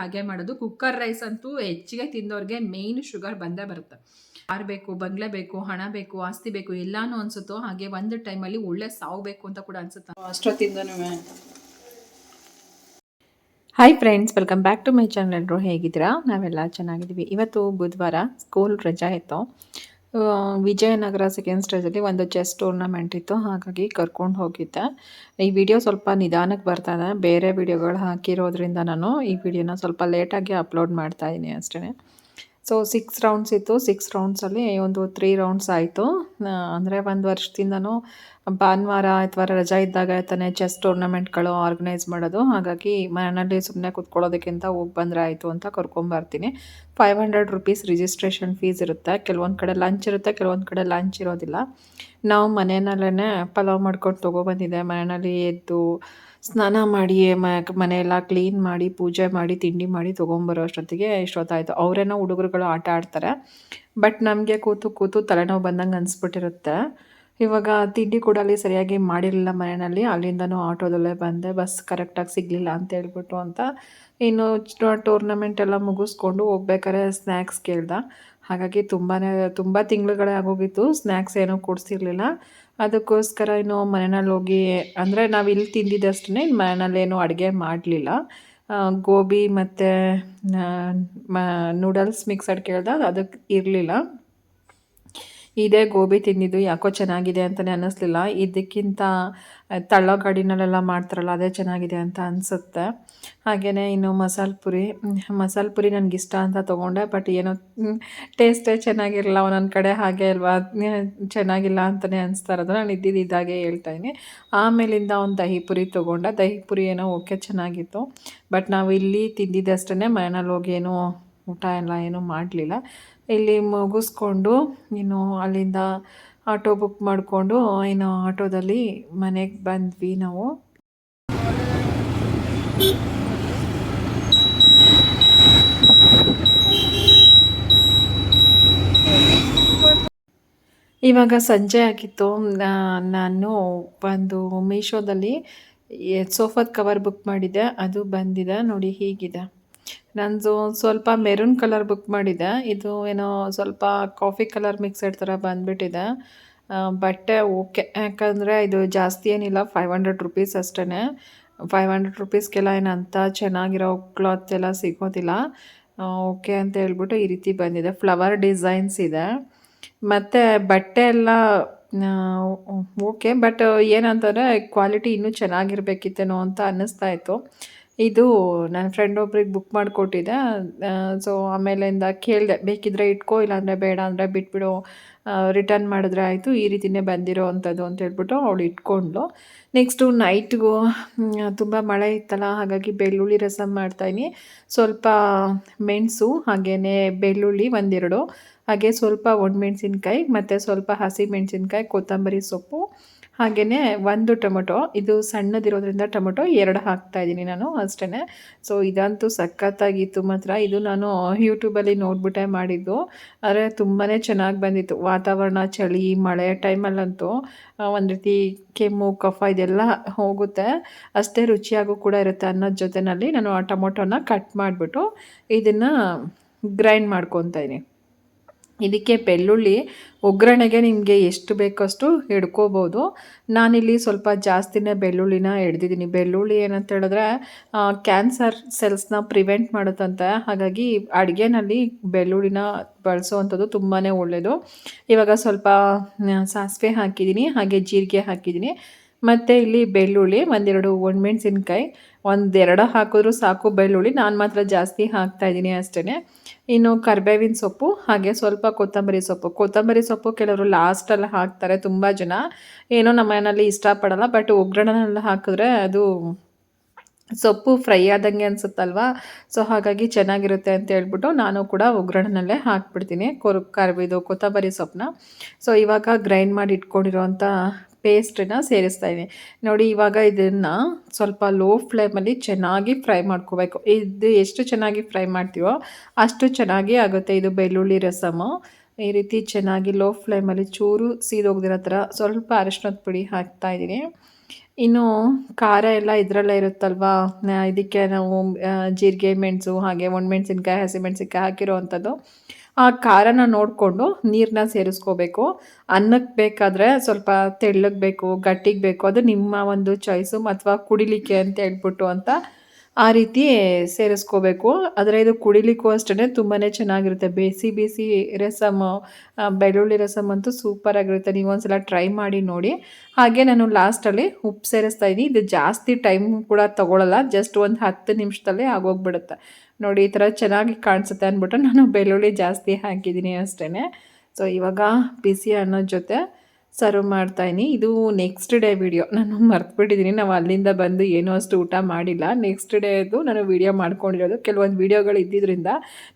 ಹಾಗೆ ಮಾಡೋದು. Cooker rice ಅಂತೂ ಹೆಚ್ಚಿಗೆ ತಿಂದವ್ರಿಗೆ ಮೇಯ್ನ್ ಶುಗರ್ ಬಂದೇ ಬರುತ್ತೆ. ಕಾರ್ ಬೇಕು ಬಂಗ್ಲೆ ಬೇಕು ಹಣ ಬೇಕು ಆಸ್ತಿ ಬೇಕು ಎಲ್ಲಾನು ಅನ್ಸುತ್ತೋ ಹಾಗೆ ಒಂದು ಟೈಮಲ್ಲಿ ಒಳ್ಳೆ ಸಾವು ಬೇಕು ಅಂತ ಕೂಡ ಅನ್ಸುತ್ತೆ? ಅಷ್ಟೊತ್ತಿಂದನೂ. Hi friends welcome back to my channel ಎಲ್ಲರೂ ಹೇಗಿದ್ದೀರಾ? ನಾವೆಲ್ಲ ಚೆನ್ನಾಗಿದ್ದೀವಿ. ಇವತ್ತು ಬುಧವಾರ ಸ್ಕೂಲ್ ರಜಾ ಇತ್ತು. ವಿಜಯನಗರ ಸೆಕೆಂಡ್ ಸ್ಟೇಜಲ್ಲಿ ಒಂದು ಚೆಸ್ ಟೂರ್ನಮೆಂಟ್ ಇತ್ತು. ಹಾಗಾಗಿ ಕರ್ಕೊಂಡು ಹೋಗಿದ್ದೆ. ಈ ವಿಡಿಯೋ ಸ್ವಲ್ಪ ನಿಧಾನಕ್ಕೆ ಬರ್ತಾ ಇದೆ. ಬೇರೆ ವಿಡಿಯೋಗಳು ಹಾಕಿರೋದ್ರಿಂದ ನಾನು ಈ ವಿಡಿಯೋನ ಸ್ವಲ್ಪ ಲೇಟಾಗಿ ಅಪ್ಲೋಡ್ ಮಾಡ್ತಾ ಇದ್ದೀನಿ ಅಷ್ಟೇ ಸೊ ಸಿಕ್ಸ್ ರೌಂಡ್ಸ್ ಇತ್ತು. ಸಿಕ್ಸ್ ರೌಂಡ್ಸಲ್ಲಿ ಒಂದು ತ್ರೀ ರೌಂಡ್ಸ್ ಆಯಿತು. ಅಂದರೆ ಒಂದು ವರ್ಷದಿಂದನೂ ಭಾನುವಾರ ಅಥವಾ ರಜಾ ಇದ್ದಾಗ ತಾನೇ ಚೆಸ್ ಟೂರ್ನಮೆಂಟ್ಗಳು ಆರ್ಗನೈಸ್ ಮಾಡೋದು. ಹಾಗಾಗಿ ಮನೆಯಲ್ಲಿ ಸುಮ್ಮನೆ ಕೂತ್ಕೊಳ್ಳೋದಕ್ಕಿಂತ ಹೋಗಿ ಬಂದರೆ ಆಯಿತು ಅಂತ ಕರ್ಕೊಂಬರ್ತೀನಿ five hundred rupees registration fees ಇರುತ್ತೆ. ಕೆಲವೊಂದು ಕಡೆ ಲಂಚ್ ಇರುತ್ತೆ, ಕೆಲವೊಂದು ಕಡೆ ಲಂಚ್ ಇರೋದಿಲ್ಲ. ನಾವು ಮನೆಯಲ್ಲೇ ಪಲಾವ್ ಮಾಡ್ಕೊಂಡು ತೊಗೊಬಂದಿದ್ದೆ ಮನೆಯಲ್ಲಿ ಎದ್ದು ಸ್ನಾನ ಮಾಡಿ ಮನೆಯೆಲ್ಲ ಕ್ಲೀನ್ ಮಾಡಿ, ಪೂಜೆ ಮಾಡಿ, ತಿಂಡಿ ಮಾಡಿ ತೊಗೊಂಬರೋ ಅಷ್ಟೊತ್ತಿಗೆ ಇಷ್ಟೊತ್ತಾಯಿತು ಅವರೇನೋ ಹುಡುಗರುಗಳು ಆಟ ಆಡ್ತಾರೆ. ಬಟ್ ನಮಗೆ ಕೂತು ಕೂತು ತಲೆನೋವು ಬಂದಂಗೆ ಅನಿಸ್ಬಿಟ್ಟಿರುತ್ತೆ. ಇವಾಗ ತಿಂಡಿ ಕೂಡ ಅಲ್ಲಿ ಸರಿಯಾಗಿ ಮಾಡಿರಲಿಲ್ಲ ಮನೆಯಲ್ಲಿ. ಅಲ್ಲಿಂದನೂ ಆಟೋದಲ್ಲೇ ಬಂದೆ. ಬಸ್ ಕರೆಕ್ಟಾಗಿ ಸಿಗಲಿಲ್ಲ ಅಂತ ಹೇಳ್ಬಿಟ್ಟು ಅಂತ. ಇನ್ನು ಟೂರ್ನಮೆಂಟ್ ಎಲ್ಲ ಮುಗಿಸ್ಕೊಂಡು ಹೋಗ್ಬೇಕಾದ್ರೆ ಸ್ನ್ಯಾಕ್ಸ್ ಕೇಳ್ದೆ. ಹಾಗಾಗಿ ತುಂಬಾ ತುಂಬ ತಿಂಗಳುಗಳೇ ಆಗೋಗಿತ್ತು. ಸ್ನ್ಯಾಕ್ಸ್ ಏನೂ ಕೊಡಿಸಿರ್ಲಿಲ್ಲ. ಅದಕ್ಕೋಸ್ಕರ ಇನ್ನು ಮನೆಯಲ್ಲಿ ಹೋಗಿ, ಅಂದರೆ ನಾವು ಇಲ್ಲಿ ತಿಂದಿದ್ದಷ್ಟೇ ಮನೆಯಲ್ಲೇನು ಅಡುಗೆ ಮಾಡಲಿಲ್ಲ. ಗೋಬಿ ಮತ್ತು ಮ ನೂಡಲ್ಸ್ ಮಿಕ್ಸಡ್ ಕೇಳ್ದಾಗ ಅದಕ್ಕೆ ಇರಲಿಲ್ಲ. ಇದೇ, ಗೋಬಿ ತಿಂದಿದ್ದು, ಯಾಕೋ ಚೆನ್ನಾಗಿದೆ ಅಂತಲೇ ಅನ್ನಿಸ್ಲಿಲ್ಲ. ಇದಕ್ಕಿಂತ ತಳ್ಳೋ ಗಾಡಿನಲ್ಲೆಲ್ಲ ಮಾಡ್ತಾರಲ್ಲ, ಅದೇ ಚೆನ್ನಾಗಿದೆ ಅಂತ ಅನಿಸುತ್ತೆ. ಹಾಗೆಯೇ ಇನ್ನು ಮಸಾಲೆ ಪುರಿ. ಮಸಾಲೆ ಪುರಿ ನನಗೆ ಇಷ್ಟ ಅಂತ ತೊಗೊಂಡೆ, ಬಟ್ ಏನೋ ಟೇಸ್ಟೇ ಚೆನ್ನಾಗಿರಲ್ಲ ಒಂದೊಂದು ಕಡೆ, ಹಾಗೆ ಅಲ್ವಾ? ಚೆನ್ನಾಗಿಲ್ಲ ಅಂತಲೇ ಅನಿಸ್ತಾ ಇರೋದು. ನಾನು ಇದ್ದಿದ್ದು ಇದಾಗೆ ಹೇಳ್ತಾಯಿನಿ ಆಮೇಲಿಂದ ಒಂದು ದಹಿ ಪುರಿ ತೊಗೊಂಡೆ. ದಹಿ ಪುರಿ ಏನೋ ಓಕೆ ಚೆನ್ನಾಗಿತ್ತು. ಬಟ್ ನಾವು ಇಲ್ಲಿ ತಿಂದಿದ್ದಷ್ಟೇ ಮನೆಯಲ್ಲಿ ಹೋಗಿ ಏನೂ ಊಟ ಎಲ್ಲ ಏನೂ ಮಾಡಲಿಲ್ಲ. ಇಲ್ಲಿ ಮುಗಿಸ್ಕೊಂಡು ಇನ್ನು ಅಲ್ಲಿಂದ ಆಟೋ ಬುಕ್ ಮಾಡಿಕೊಂಡು, ಇನ್ನು ಆಟೋದಲ್ಲಿ ಮನೆಗೆ ಬಂದ್ವಿ ನಾವು. ಇವಾಗ ಸಂಜೆ ಆಗಿತ್ತು. ನಾನು ಒಂದು ಮೀಶೋದಲ್ಲಿ ಸೋಫಾದ ಕವರ್ ಬುಕ್ ಮಾಡಿದ್ದೆ. ಅದು ಬಂದಿದೆ. ನೋಡಿ, ಹೀಗಿದೆ. ನಂದು ಸ್ವಲ್ಪ ಮೆರೂನ್ ಕಲರ್ ಬುಕ್ ಮಾಡಿದ್ದೆ ಇದು ಏನೋ ಸ್ವಲ್ಪ ಕಾಫಿ ಕಲರ್ ಮಿಕ್ಸೆಡ್ ಥರ ಬಂದುಬಿಟ್ಟಿದೆ. ಬಟ್ಟೆ ಓಕೆ. ಯಾಕಂದರೆ ಇದು ಜಾಸ್ತಿ ಏನಿಲ್ಲ ಫೈವ್ ಹಂಡ್ರೆಡ್ ರುಪೀಸ್ ಅಷ್ಟೇ ಫೈವ್ ಹಂಡ್ರೆಡ್ ರುಪೀಸ್ಗೆಲ್ಲ ಏನು ಅಂಥ ಚೆನ್ನಾಗಿರೋ ಕ್ಲಾತ್ ಎಲ್ಲ ಸಿಗೋದಿಲ್ಲ. ಓಕೆ ಅಂತ ಹೇಳ್ಬಿಟ್ಟು ಈ ರೀತಿ ಬಂದಿದೆ. ಫ್ಲವರ್ ಡಿಸೈನ್ಸ್ ಇದೆ. ಮತ್ತು ಬಟ್ಟೆ ಎಲ್ಲ ಓಕೆ. ಬಟ್ ಏನಂತಂದರೆ ಕ್ವಾಲಿಟಿ ಇನ್ನೂ ಚೆನ್ನಾಗಿರ್ಬೇಕಿತ್ತೇನೋ ಅಂತ ಅನ್ನಿಸ್ತಾ ಇತ್ತು. ಇದು ನನ್ನ ಫ್ರೆಂಡ್ ಒಬ್ರಿಗೆ ಬುಕ್ ಮಾಡಿಕೊಟ್ಟಿದ್ದೆ. ಸೊ ಆಮೇಲಿಂದ ಕೇಳಿದೆ ಬೇಕಿದ್ದರೆ ಇಟ್ಕೋ, ಇಲ್ಲಾಂದರೆ ಬೇಡ ಅಂದರೆ ಬಿಟ್ಬಿಡು ರಿಟರ್ನ್ ಮಾಡಿದ್ರೆ ಆಯಿತು, ಈ ರೀತಿಯೇ ಬಂದಿರೋ ಅಂಥದ್ದು ಅಂತ ಹೇಳ್ಬಿಟ್ಟು ಅವಳು ಇಟ್ಕೊಂಡ್ಳು. ನೆಕ್ಸ್ಟು ನೈಟ್ಗೂ ತುಂಬ ಮಳೆ ಇತ್ತಲ್ಲ, ಹಾಗಾಗಿ ಬೆಳ್ಳುಳ್ಳಿ ರಸಂ ಮಾಡ್ತಾಯಿನಿ ಸ್ವಲ್ಪ ಮೆಣಸು ಹಾಗೆಯೇ ಬೆಳ್ಳುಳ್ಳಿ ಒಂದೆರಡು, ಹಾಗೆ ಸ್ವಲ್ಪ ಒಣಮೆಣ್ಸಿನ್ಕಾಯಿ, ಮತ್ತು ಸ್ವಲ್ಪ ಹಸಿ ಮೆಣಸಿನ್ಕಾಯಿ, ಕೊತ್ತಂಬರಿ ಸೊಪ್ಪು ಹಾಗೆಯೇ ಒಂದು ಟೊಮೊಟೊ, ಇದು ಸಣ್ಣದಿರೋದ್ರಿಂದ ಟೊಮೊಟೊ ಎರಡು ಹಾಕ್ತಾ ಇದ್ದೀನಿ ನಾನು ಅಷ್ಟೇ ಸೊ ಇದಂತೂ ಸಖತ್ತಾಗಿತ್ತು ಮಾತ್ರ. ಇದು ನಾನು ಯೂಟ್ಯೂಬಲ್ಲಿ ನೋಡ್ಬಿಟ್ಟೆ ಮಾಡಿದ್ದು. ಆದರೆ ತುಂಬಾ ಚೆನ್ನಾಗಿ ಬಂದಿತ್ತು. ವಾತಾವರಣ, ಚಳಿ, ಮಳೆ ಟೈಮಲ್ಲಂತೂ ಒಂದು ರೀತಿ ಕೆಮ್ಮು, ಕಫ ಇದೆಲ್ಲ ಹೋಗುತ್ತೆ. ಅಷ್ಟೇ ರುಚಿಯಾಗೂ ಕೂಡ ಇರುತ್ತೆ ಅನ್ನೋ ಜೊತೆಯಲ್ಲಿ ನಾನು ಆ ಟೊಮೊಟೊನ ಕಟ್ ಮಾಡಿಬಿಟ್ಟು ಇದನ್ನು ಗ್ರೈಂಡ್ ಮಾಡ್ಕೊತಾ ಇದೀನಿ ಇದಕ್ಕೆ ಬೆಳ್ಳುಳ್ಳಿ, ಒಗ್ಗರಣೆಗೆ ನಿಮಗೆ ಎಷ್ಟು ಬೇಕಷ್ಟು ಹಿಡ್ಕೋಬೋದು. ನಾನಿಲ್ಲಿ ಸ್ವಲ್ಪ ಜಾಸ್ತಿನೇ ಬೆಳ್ಳುಳ್ಳಿನ ಹಿಡ್ದಿದ್ದೀನಿ. ಬೆಳ್ಳುಳ್ಳಿ ಏನಂತ ಹೇಳಿದ್ರೆ ಕ್ಯಾನ್ಸರ್ ಸೆಲ್ಸ್ನ ಪ್ರಿವೆಂಟ್ ಮಾಡುತ್ತಂತೆ. ಹಾಗಾಗಿ ಅಡುಗೆನಲ್ಲಿ ಬೆಳ್ಳುಳ್ಳಿನ ಬಳಸೋವಂಥದ್ದು ತುಂಬಾ ಒಳ್ಳೆಯದು ಇವಾಗ ಸ್ವಲ್ಪ ಸಾಸಿವೆ ಹಾಕಿದ್ದೀನಿ. ಹಾಗೆ ಜೀರಿಗೆ ಹಾಕಿದ್ದೀನಿ. ಮತ್ತು ಇಲ್ಲಿ ಬೆಳ್ಳುಳ್ಳಿ, ಒಂದೆರಡು ಒಣಮೆಣ್ಸಿನ್ಕಾಯಿ ಒಂದೆರಡು ಹಾಕಿದ್ರು ಸಾಕು ಬೆಳ್ಳುಳ್ಳಿ. ನಾನು ಮಾತ್ರ ಜಾಸ್ತಿ ಹಾಕ್ತಾಯಿದ್ದೀನಿ ಅಷ್ಟೇ ಇನ್ನು ಕರ್ಬೇವಿನ ಸೊಪ್ಪು, ಹಾಗೆ ಸ್ವಲ್ಪ ಕೊತ್ತಂಬರಿ ಸೊಪ್ಪು. ಕೊತ್ತಂಬರಿ ಸೊಪ್ಪು ಕೆಲವರು ಲಾಸ್ಟಲ್ಲಿ ಹಾಕ್ತಾರೆ ತುಂಬ ಜನ. ಏನೋ ನಮ್ಮ ಮನೆಯಲ್ಲಿ ಇಷ್ಟಪಡಲ್ಲ ಬಟ್ ಒಗ್ಗರಣೆಲ್ಲ ಹಾಕಿದ್ರೆ ಅದು ಸೊಪ್ಪು ಫ್ರೈ ಆದಂಗೆ ಅನಿಸುತ್ತಲ್ವ? ಸೊ ಹಾಗಾಗಿ ಚೆನ್ನಾಗಿರುತ್ತೆ ಅಂತ ಹೇಳ್ಬಿಟ್ಟು ನಾನು ಕೂಡ ಒಗ್ಗರಣೆಯಲ್ಲೇ ಹಾಕ್ಬಿಡ್ತೀನಿ. ಕೊರ್ ಕರ್ಬಿದು ಕೊತ್ತಂಬರಿ ಸೊಪ್ಪನ್ನ. ಸೊ ಇವಾಗ ಗ್ರೈಂಡ್ ಮಾಡಿ ಇಟ್ಕೊಂಡಿರೋಂಥ ಪೇಸ್ಟನ್ನ ಸೇರಿಸ್ತಾ ಇದ್ದೀನಿ. ನೋಡಿ, ಇವಾಗ ಇದನ್ನು ಸ್ವಲ್ಪ ಲೋ ಫ್ಲೇಮಲ್ಲಿ ಚೆನ್ನಾಗಿ ಫ್ರೈ ಮಾಡ್ಕೋಬೇಕು. ಇದು ಎಷ್ಟು ಚೆನ್ನಾಗಿ ಫ್ರೈ ಮಾಡ್ತೀವೋ ಅಷ್ಟು ಚೆನ್ನಾಗಿ ಆಗುತ್ತೆ ಇದು ಬೆಳ್ಳುಳ್ಳಿ ರಸಮು. ಈ ರೀತಿ ಚೆನ್ನಾಗಿ ಲೋ ಫ್ಲೇಮಲ್ಲಿ ಚೂರು ಸೀದೋಗ್ದಿರೋ ಥರ ಸ್ವಲ್ಪ ಅರಿಶಿನದ ಪುಡಿ ಹಾಕ್ತಾ ಇದ್ದೀನಿ. ಇನ್ನು ಖಾರ ಎಲ್ಲ ಇದರಲ್ಲೇ ಇರುತ್ತಲ್ವಾ? ಇದಕ್ಕೆ ನಾವು ಜೀರಿಗೆ, ಮೆಣಸು ಹಾಗೆ ಒಣಮೆಣ್ಸಿನ್ಕಾಯಿ, ಹಸಿಮೆಣ್ಸಿನ್ಕಾಯಿ ಹಾಕಿರೋವಂಥದ್ದು. ಆ ಖಾರನ ನೋಡಿಕೊಂಡು ನೀರನ್ನ ಸೇರಿಸ್ಕೋಬೇಕು. ಅನ್ನಕ್ಕೆ ಬೇಕಾದರೆ ಸ್ವಲ್ಪ ತೆಳ್ಳಗೆ ಬೇಕು, ಗಟ್ಟಿಗೆ ಬೇಕು. ಅದು ನಿಮ್ಮ ಒಂದು ಚಾಯ್ಸು ಅಥವಾ ಕುಡಿಲಿಕ್ಕೆ ಅಂತ ಹೇಳ್ಬಿಟ್ಟು ಅಂತ ಆ ರೀತಿ ಸೇರಿಸ್ಕೋಬೇಕು. ಆದರೆ ಇದು ಕುಡಿಲಿಕ್ಕೂ ಅಷ್ಟೇ ತುಂಬಾ ಚೆನ್ನಾಗಿರುತ್ತೆ. ಬೇಸಿ ಬೇಸಿ ರಸಮ್ ಬೆಳ್ಳುಳ್ಳಿ ರಸಮ್ ಅಂತೂ ಸೂಪರಾಗಿರುತ್ತೆ ನೀವು ಒಂದ್ಸಲ ಟ್ರೈ ಮಾಡಿ ನೋಡಿ. ಹಾಗೆ ನಾನು ಲಾಸ್ಟಲ್ಲಿ ಉಪ್ಪು ಸೇರಿಸ್ತಾ ಇದ್ದೀನಿ ಇದು ಜಾಸ್ತಿ ಟೈಮ್ ಕೂಡ ತಗೊಳ್ಳಲ್ಲ ಜಸ್ಟ್ ಒಂದು ಹತ್ತು ನಿಮಿಷದಲ್ಲೇ ಆಗೋಗ್ಬಿಡುತ್ತೆ. ನೋಡಿ, ಈ ಥರ ಚೆನ್ನಾಗಿ ಕಾಣಿಸುತ್ತೆ ಅಂದ್ಬಿಟ್ಟು ನಾನು ಬೆಳ್ಳುಳ್ಳಿ ಜಾಸ್ತಿ ಹಾಕಿದ್ದೀನಿ ಅಷ್ಟೇ ಸೊ ಇವಾಗ ಬಿಸಿ ಅನ್ನೋ ಜೊತೆ ಸರ್ವ್ ಮಾಡ್ತಾಯಿನಿ ಇದು ನೆಕ್ಸ್ಟ್ ಡೇ ವಿಡಿಯೋ ನಾನು ಮರ್ತುಬಿಟ್ಟಿದ್ದೀನಿ ನಾವು ಅಲ್ಲಿಂದ ಬಂದು ಏನೂ ಅಷ್ಟು ಊಟ ಮಾಡಿಲ್ಲ. ನೆಕ್ಸ್ಟ್ ಡೇದು ನಾನು ವಿಡಿಯೋ ಮಾಡ್ಕೊಂಡಿರೋದು. ಕೆಲವೊಂದು ವೀಡಿಯೋಗಳು ಇದ್ದಿದ್ದರಿಂದ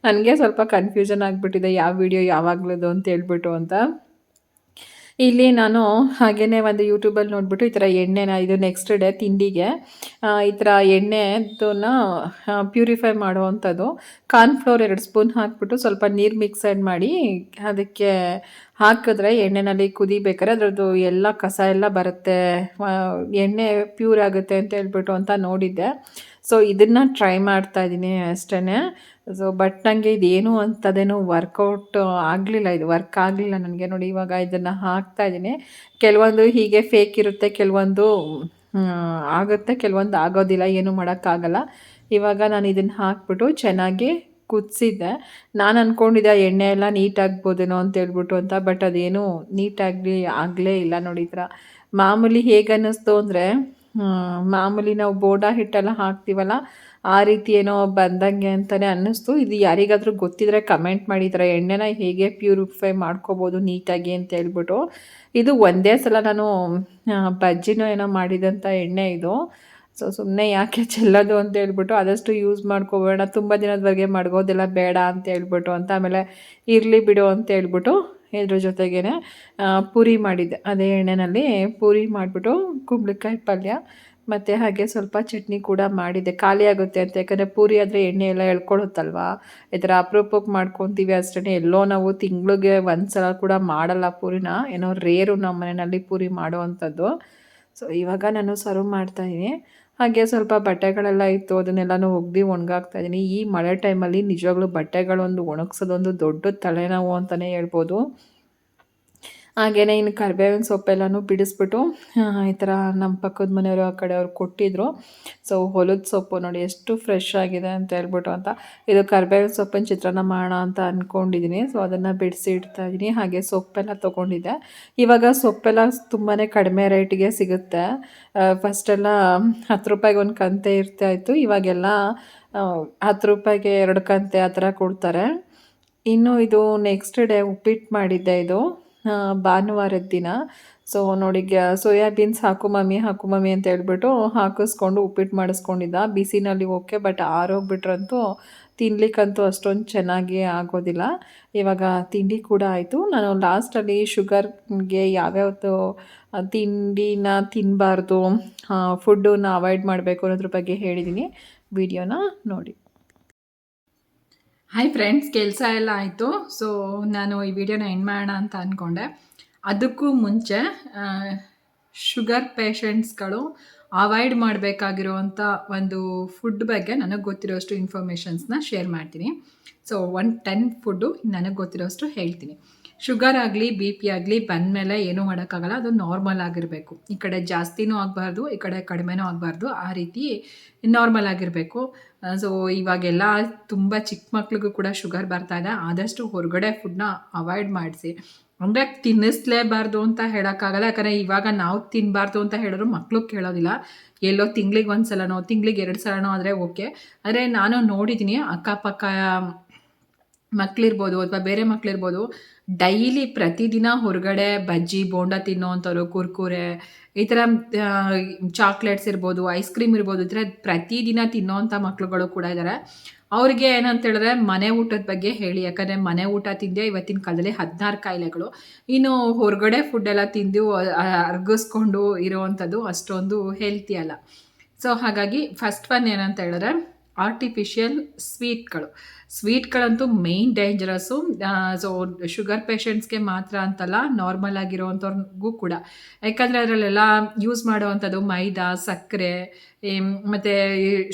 ನನಗೆ ಸ್ವಲ್ಪ ಕನ್ಫ್ಯೂಷನ್ ಆಗಿಬಿಟ್ಟಿದೆ. ಯಾವ ವಿಡಿಯೋ ಯಾವಾಗಲದು ಅಂತ ಹೇಳ್ಬಿಟ್ಟು ಅಂತ. ಇಲ್ಲಿ ನಾನು ಹಾಗೆಯೇ ಒಂದು ಯೂಟ್ಯೂಬಲ್ಲಿ ನೋಡಿಬಿಟ್ಟು ಈ ಥರ ಎಣ್ಣೆನ, ಇದು ನೆಕ್ಸ್ಟ್ ಡೇ ತಿಂಡಿಗೆ ಈ ಥರ ಎಣ್ಣೆದನ್ನ ಪ್ಯೂರಿಫೈ ಮಾಡುವಂಥದ್ದು. ಕಾರ್ನ್ಫ್ಲೋರ್ ಎರಡು ಸ್ಪೂನ್ ಹಾಕ್ಬಿಟ್ಟು ಸ್ವಲ್ಪ ನೀರು ಮಿಕ್ಸ್ ಆ್ಯಡ್ ಮಾಡಿ ಅದಕ್ಕೆ ಹಾಕಿದ್ರೆ ಎಣ್ಣೆನಲ್ಲಿ ಕುದಿಬೇಕಾದ್ರೆ ಅದರದ್ದು ಎಲ್ಲ ಕಸ ಎಲ್ಲ ಬರುತ್ತೆ. ಎಣ್ಣೆ ಪ್ಯೂರ್ ಆಗುತ್ತೆ ಅಂತ ಹೇಳ್ಬಿಟ್ಟು ಅಂತ ನೋಡಿದ್ದೆ. ಸೊ ಇದನ್ನು ಟ್ರೈ ಮಾಡ್ತಾ ಇದ್ದೀನಿ ಅಷ್ಟೇ ಸೊ ಬಟ್ ನನಗೆ ಇದೇನು ಅಂತದೇನು ವರ್ಕೌಟ್ ಆಗಲಿಲ್ಲ, ಇದು ವರ್ಕ್ ಆಗಲಿಲ್ಲ ನನಗೆ. ನೋಡಿ, ಇವಾಗ ಇದನ್ನು ಹಾಕ್ತಾ ಇದ್ದೀನಿ ಕೆಲವೊಂದು ಹೀಗೆ ಫೇಕ್ ಇರುತ್ತೆ, ಕೆಲವೊಂದು ಆಗುತ್ತೆ, ಕೆಲವೊಂದು ಆಗೋದಿಲ್ಲ, ಏನು ಮಾಡೋಕ್ಕಾಗಲ್ಲ ಇವಾಗ ನಾನು ಇದನ್ನು ಹಾಕ್ಬಿಟ್ಟು ಚೆನ್ನಾಗಿ ಕುದಿಸಿದ್ದೆ. ನಾನು ಅಂದ್ಕೊಂಡಿದ್ದೆ ಎಣ್ಣೆ ಎಲ್ಲ ನೀಟಾಗ್ಬೋದೇನೋ ಅಂತ ಹೇಳ್ಬಿಟ್ಟು ಅಂತ ಬಟ್ ಅದೇನು ನೀಟಾಗಲಿ ಆಗಲೇ ಇಲ್ಲ ನೋಡಿದ್ರ. ಮಾಮೂಲಿ ಹೇಗೆ ಅನ್ನಿಸ್ತು ಅಂದರೆ ಮಾಮೂಲಿ ನಾವು ಬೋಡಾ ಹಿಟ್ಟೆಲ್ಲ ಹಾಕ್ತೀವಲ್ಲ, ಆ ರೀತಿ ಏನೋ ಬಂದಂಗೆ ಅಂತಲೇ ಅನ್ನಿಸ್ತು. ಇದು ಯಾರಿಗಾದರೂ ಗೊತ್ತಿದ್ರೆ ಕಮೆಂಟ್ ಮಾಡಿದರೆ ಎಣ್ಣೆನ ಹೇಗೆ ಪ್ಯೂರಿಫೈ ಮಾಡ್ಕೋಬೋದು ನೀಟಾಗಿ ಅಂತ ಹೇಳ್ಬಿಟ್ಟು. ಇದು ಒಂದೇ ಸಲ ನಾನು ಬಜ್ಜಿನೋ ಏನೋ ಮಾಡಿದಂಥ ಎಣ್ಣೆ ಇದು. ಸೊ ಸುಮ್ಮನೆ ಯಾಕೆ ಚೆಲ್ಲೋದು ಅಂತ ಹೇಳ್ಬಿಟ್ಟು ಆದಷ್ಟು ಯೂಸ್ ಮಾಡ್ಕೋಬೇಡ, ತುಂಬ ದಿನದವರೆಗೆ ಮಡಗೋದೆಲ್ಲ ಬೇಡ ಅಂತ ಹೇಳ್ಬಿಟ್ಟು, ಅಂತ ಆಮೇಲೆ ಇರಲಿ ಬಿಡು ಅಂತ ಹೇಳ್ಬಿಟ್ಟು ಇದ್ರ ಜೊತೆಗೇ ಪೂರಿ ಮಾಡಿದ್ದೆ. ಅದೇ ಎಣ್ಣೆನಲ್ಲಿ ಪೂರಿ ಮಾಡಿಬಿಟ್ಟು ಕುಂಬಳಕಾಯಿ ಪಲ್ಯ, ಮತ್ತು ಹಾಗೆ ಸ್ವಲ್ಪ ಚಟ್ನಿ ಕೂಡ ಮಾಡಿದ್ದೆ. ಖಾಲಿ ಆಗುತ್ತೆ ಅಂತ, ಯಾಕಂದರೆ ಪೂರಿ ಆದರೆ ಎಣ್ಣೆ ಎಲ್ಲ ಎಳ್ಕೊಳ್ಳುತ್ತಲ್ವಾ ಈ ಥರ ಅಪರೂಪಕ್ಕೆ ಮಾಡ್ಕೊತೀವಿ ಅಷ್ಟೇ ಎಲ್ಲೋ ನಾವು ತಿಂಗಳಿಗೆ ಒಂದು ಸಲ ಕೂಡ ಮಾಡಲ್ಲ ಪೂರಿನ. ಏನೋ ರೇರು ನಮ್ಮ ಮನೆಯಲ್ಲಿ ಪೂರಿ ಮಾಡೋ ಅಂಥದ್ದು ಸೊ ಇವಾಗ ನಾನು ಸರ್ವ್ ಮಾಡ್ತಾಯಿದ್ದೀನಿ ಹಾಗೆ ಸ್ವಲ್ಪ ಬಟ್ಟೆಗಳೆಲ್ಲ ಇತ್ತು, ಅದನ್ನೆಲ್ಲನೂ ಒಗ್ದು ಒಣಗಾಕ್ತಾ ಇದ್ದೀನಿ. ಈ ಮಳೆ ಟೈಮಲ್ಲಿ ನಿಜವಾಗ್ಲೂ ಬಟ್ಟೆಗಳೊಂದು ಒಣಗಿಸೋದೊಂದು ದೊಡ್ಡ ತಲೆನೋವು ಅಂತಲೇ ಹೇಳ್ಬೋದು. ಹಾಗೆಯೇ ಇನ್ನು ಕರಿಬೇವಿನ ಸೊಪ್ಪೆಲ್ಲನೂ ಬಿಡಿಸ್ಬಿಟ್ಟು ಈ ಥರ ನಮ್ಮ ಪಕ್ಕದ ಮನೆಯವರು ಆ ಕಡೆ ಅವ್ರು ಕೊಟ್ಟಿದ್ರು. ಸೊ ಹೊಲದ ಸೊಪ್ಪು ನೋಡಿ ಎಷ್ಟು ಫ್ರೆಶ್ ಆಗಿದೆ ಅಂತ ಹೇಳ್ಬಿಟ್ಟು ಅಂತ. ಇದು ಕರಿಬೇವಿನ ಸೊಪ್ಪಿನ ಚಿತ್ರಾನ್ನ ಮಾಡೋಣ ಅಂತ ಅಂದ್ಕೊಂಡಿದ್ದೀನಿ ಸೊ ಅದನ್ನು ಬಿಡಿಸಿ ಇಡ್ತಾ ಇದ್ದೀನಿ ಹಾಗೆ ಸೊಪ್ಪೆಲ್ಲ ತೊಗೊಂಡಿದ್ದೆ. ಇವಾಗ ಸೊಪ್ಪೆಲ್ಲ ತುಂಬಾ ಕಡಿಮೆ ರೇಟಿಗೆ ಸಿಗುತ್ತೆ. ಫಸ್ಟೆಲ್ಲ ಹತ್ತು ರೂಪಾಯಿಗೆ ಒಂದು ಕಂತೆ ಇರ್ತಾ ಇತ್ತು. ಇವಾಗೆಲ್ಲ ಹತ್ತು ರೂಪಾಯಿಗೆ ಎರಡು ಕಂತೆ ಆ ಥರ ಕೊಡ್ತಾರೆ. ಇನ್ನು ಇದು ನೆಕ್ಸ್ಟ್ ಡೇ ಉಪ್ಪಿಟ್ಟು ಮಾಡಿದ್ದೆ ಇದು. ಭಾನುವಾರದ ದಿನ. ಸೊ ನೋಡಿ ಸೋಯಾಬೀನ್ಸ್ ಹಾಕು ಮಮ್ಮಿ ಹಾಕು ಮಮ್ಮಿ ಅಂತ ಹೇಳ್ಬಿಟ್ಟು ಹಾಕಿಸ್ಕೊಂಡು ಉಪ್ಪಿಟ್ಟು ಮಾಡಿಸ್ಕೊಂಡಿದ್ದ. ಬಿಸಿನಲ್ಲಿ ಓಕೆ ಬಟ್ ಆರೋಗ್ಬಿಟ್ರಂತೂ ತಿನ್ಲಿಕ್ಕಂತೂ ಅಷ್ಟೊಂದು ಚೆನ್ನಾಗಿ ಆಗೋದಿಲ್ಲ. ಇವಾಗ ತಿಂಡಿ ಕೂಡ ಆಯಿತು. ನಾನು ಲಾಸ್ಟಲ್ಲಿ ಶುಗರ್ಗೆ ಯಾವ್ಯಾವುದು ಆ, ತಿಂಡಿನ ತಿನ್ನಬಾರ್ದು ಫುಡ್ಡನ್ನು ಅವಾಯ್ಡ್ ಮಾಡಬೇಕು ಅನ್ನೋದ್ರ ಬಗ್ಗೆ ಹೇಳಿದ್ದೀನಿ ವಿಡಿಯೋನ ನೋಡಿ. ಹಾಯ್ ಫ್ರೆಂಡ್ಸ್ ಕೆಲಸ ಎಲ್ಲ ಆಯಿತು. ಸೊ ನಾನು ಈ ವಿಡಿಯೋನ ಎಂಡ್ ಮಾಡೋಣ ಅಂತ ಅಂದ್ಕೊಂಡೆ ಅದಕ್ಕೂ ಮುಂಚೆ ಶುಗರ್ ಪೇಷಂಟ್ಸ್ಗಳು ಅವಾಯ್ಡ್ ಮಾಡಬೇಕಾಗಿರುವಂಥ ಒಂದು ಫುಡ್ ಬಗ್ಗೆ ನನಗೆ ಗೊತ್ತಿರೋಷ್ಟು ಇನ್ಫಾರ್ಮೇಷನ್ಸ್ನ ಶೇರ್ ಮಾಡ್ತೀನಿ. ಸೊ ಒನ್ ಟೆನ್ ಫುಡ್ಡು ನನಗೆ ಗೊತ್ತಿರೋಷ್ಟು ಹೇಳ್ತೀನಿ. ಶುಗರ್ ಆಗಲಿ ಬಿ ಪಿ ಆಗಲಿ ಬಂದಮೇಲೆ ಏನೂ ಮಾಡೋಕ್ಕಾಗಲ್ಲ, ಅದು ನಾರ್ಮಲ್ ಆಗಿರಬೇಕು. ಈ ಕಡೆ ಜಾಸ್ತಿನೂ ಆಗಬಾರ್ದು, ಈ ಕಡೆ ಕಡಿಮೆನೂ ಆಗಬಾರ್ದು, ಆ ರೀತಿ ನಾರ್ಮಲ್ ಆಗಿರಬೇಕು. ಸೊ ಇವಾಗೆಲ್ಲ ತುಂಬ ಚಿಕ್ಕ ಮಕ್ಳಿಗೂ ಕೂಡ ಶುಗರ್ ಬರ್ತಾ ಇದೆ. ಆದಷ್ಟು ಹೊರಗಡೆ ಫುಡ್ನ ಅವಾಯ್ಡ್ ಮಾಡಿಸಿ. ಅಂದರೆ ತಿನ್ನಿಸ್ಲೇಬಾರ್ದು ಅಂತ ಹೇಳೋಕ್ಕಾಗಲ್ಲ. ಯಾಕಂದರೆ ಇವಾಗ ನಾವು ತಿನ್ನಬಾರ್ದು ಅಂತ ಹೇಳಿದ್ರು ಮಕ್ಕಳು ಕೇಳೋದಿಲ್ಲ. ಎಲ್ಲೋ ತಿಂಗ್ಳಿಗೆ ಒಂದು ಸಲನೋ ತಿಂಗ್ಳಿಗೆ ಎರಡು ಸಲನೋ ಆದರೆ ಓಕೆ ಆದರೆ ನಾನು ನೋಡಿದ್ದೀನಿ ಅಕ್ಕಪಕ್ಕ ಮಕ್ಳಿರ್ಬೋದು ಅಥವಾ ಬೇರೆ ಮಕ್ಳಿರ್ಬೋದು, ಡೈಲಿ ಪ್ರತಿದಿನ ಹೊರಗಡೆ ಬಜ್ಜಿ, ಬೋಂಡ ತಿನ್ನೋವಂಥವ್ರು ಕುರ್ಕುರೆ, ಈ ಥರ ಚಾಕ್ಲೇಟ್ಸ್ ಇರ್ಬೋದು, ಐಸ್ ಕ್ರೀಮ್ ಇರ್ಬೋದು, ಈ ಥರ ಪ್ರತಿದಿನ ತಿನ್ನೋವಂಥ ಮಕ್ಳುಗಳು ಕೂಡ ಇದ್ದಾರೆ ಅವ್ರಿಗೆ ಏನಂತ ಹೇಳಿದ್ರೆ ಮನೆ ಊಟದ ಬಗ್ಗೆ ಹೇಳಿ. ಯಾಕಂದರೆ ಮನೆ ಊಟ ತಿಂದೆ ಇವತ್ತಿನ ಕಾಲದಲ್ಲಿ ಹದಿನಾರು ಕಾಯಿಲೆಗಳು. ಇನ್ನು ಹೊರಗಡೆ ಫುಡ್ ಎಲ್ಲ ತಿಂದು ಅರ್ಗಿಸ್ಕೊಂಡು ಇರೋವಂಥದ್ದು ಅಷ್ಟೊಂದು ಹೆಲ್ತಿ ಅಲ್ಲ. ಸೊ ಹಾಗಾಗಿ ಫಸ್ಟ್ ಒನ್ ಏನಂತ ಹೇಳಿದ್ರೆ ಆರ್ಟಿಫಿಷಿಯಲ್ ಸ್ವೀಟ್ಗಳು ಸ್ವೀಟ್ಗಳಂತೂ ಮೇಯ್ನ್ ಡೇಂಜರಸ್ಸು ಸೊ ಶುಗರ್ ಪೇಷಂಟ್ಸ್ಗೆ ಮಾತ್ರ ಅಂತಲ್ಲ ನಾರ್ಮಲ್ ಆಗಿರೋವಂಥವ್ರಿಗೂ ಕೂಡ. ಯಾಕಂದರೆ ಅದರಲ್ಲೆಲ್ಲ ಯೂಸ್ ಮಾಡೋವಂಥದ್ದು ಮೈದಾ, ಸಕ್ಕರೆ ಮತ್ತು